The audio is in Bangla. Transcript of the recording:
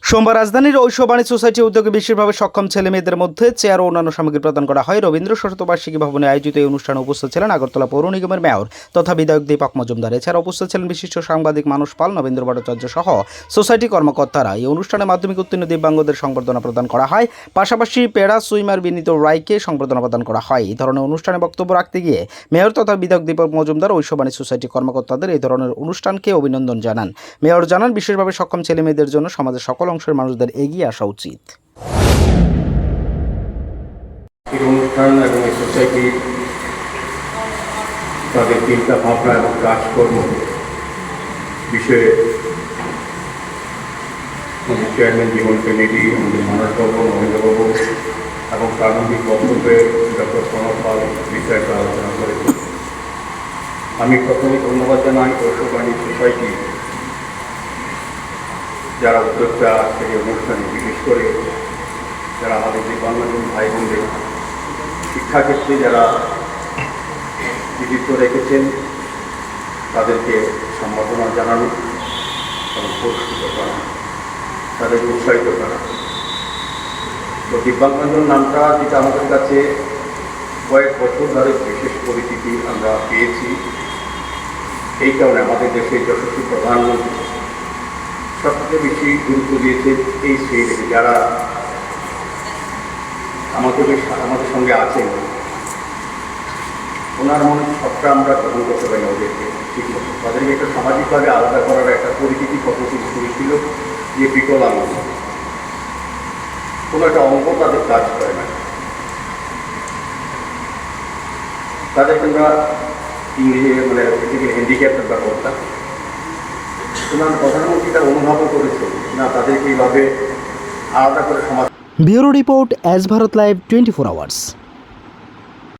সোমবার রাজধানীর ঐশ্ববাণী সোসাইটি উদ্যোগে বিশেষভাবে সক্ষম ছেলে মেয়েদের মধ্যে চেয়ার ও অন্যান্য সামগ্রী প্রদান করা হয়। রবীন্দ্র শতবার্ষিকী ভবনে আয়োজিত এই অনুষ্ঠানে উপস্থিত ছিলেন আগরতলা পৌর নিগমের মেয়র তথা বিধায়ক দীপক মজুমদার। এছাড়া উপস্থিত ছিলেন বিশিষ্ট সাংবাদিক মানুষ পাল, নবেন্দ্র ভট্টাচার্য সহ সোসাইটি কর্মকর্তারা। এই অনুষ্ঠানে মাধ্যমিক উত্তীর্ণ দিব্যাঙ্গদের সংবর্ধনা প্রদান করা হয়। পাশাপাশি প্যারা সুইমার বিনীত রায়কে সংবর্ধনা প্রদান করা হয়। এই ধরনের অনুষ্ঠানে বক্তব্য রাখতে গিয়ে মেয়র তথা বিধায়ক দীপক মজুমদার ঐশ্ববাণী সোসাইটি কর্মকর্তাদের এই ধরনের অনুষ্ঠানকে অভিনন্দন জানান। মেয়র জানান, বিশেষভাবে সক্ষম ছেলে মেয়েদের জন্য সমাজের সকল অংশের মানুষদের এগিয়ে আসা উচিত। অনুষ্ঠান এবং এই তাদের চিন্তা ভাবনা এবং কাজকর্ম বিষয়ে আমাদের চেয়ারম্যান জীবন কেনেডি আমাদের মানসবাবু মহেন্দ্রবাবু এবং প্রারম্ভিক বক্তব্যে ডক্টর প্রণব পাল আলোচনা করেছেন। আমি প্রথমে ধন্যবাদ জানাই পৌরবাণী সোসাইটি যারা উদ্যোক্তা থেকে অনুষ্ঠানে বিশেষ করে যারা আমাদের যে বাংলাদেশ ভাই বোনদের শিক্ষাক্ষেত্রে যারা কৃতিত্ব রেখেছেন, তাদেরকে সম্বোধনা জানানো এবং পুরস্কৃত করা তাদেরকে উৎসাহিত করা। তো দিব্যাঙ্গঞ্জন নামটা যেটা আমাদের কাছে কয়েক বছর ধরে বিশেষ পরিচিতি আমরা পেয়েছি। এই কারণে আমাদের দেশের যশস্বী প্রধানমন্ত্রী সবথেকে বেশি গুরুত্ব দিয়েছেন এই শ্রেণীকে যারা আমাদের আমাদের সঙ্গে আছেন। ওনার মনে সবটা আমরা গ্রহণ করতে পারি ওদেরকে, ঠিক মতো। তাদেরকে একটা সামাজিকভাবে আলাদা করার একটা পরিচিতি পদ্ধতি শুরু ছিল যে বিকলাঙ্গ কোনো একটা অঙ্গ তাদের কাজ করে না। তাদেরকে আমরা ইংরেজি মানে ফিজিক্যাল হ্যান্ডিক্যাপের ব্যাপারটা প্রধানমন্ত্রী তার করেছে না, তাদেরকে এইভাবে আলাদা করে bureau report as Bharat live twenty four hours.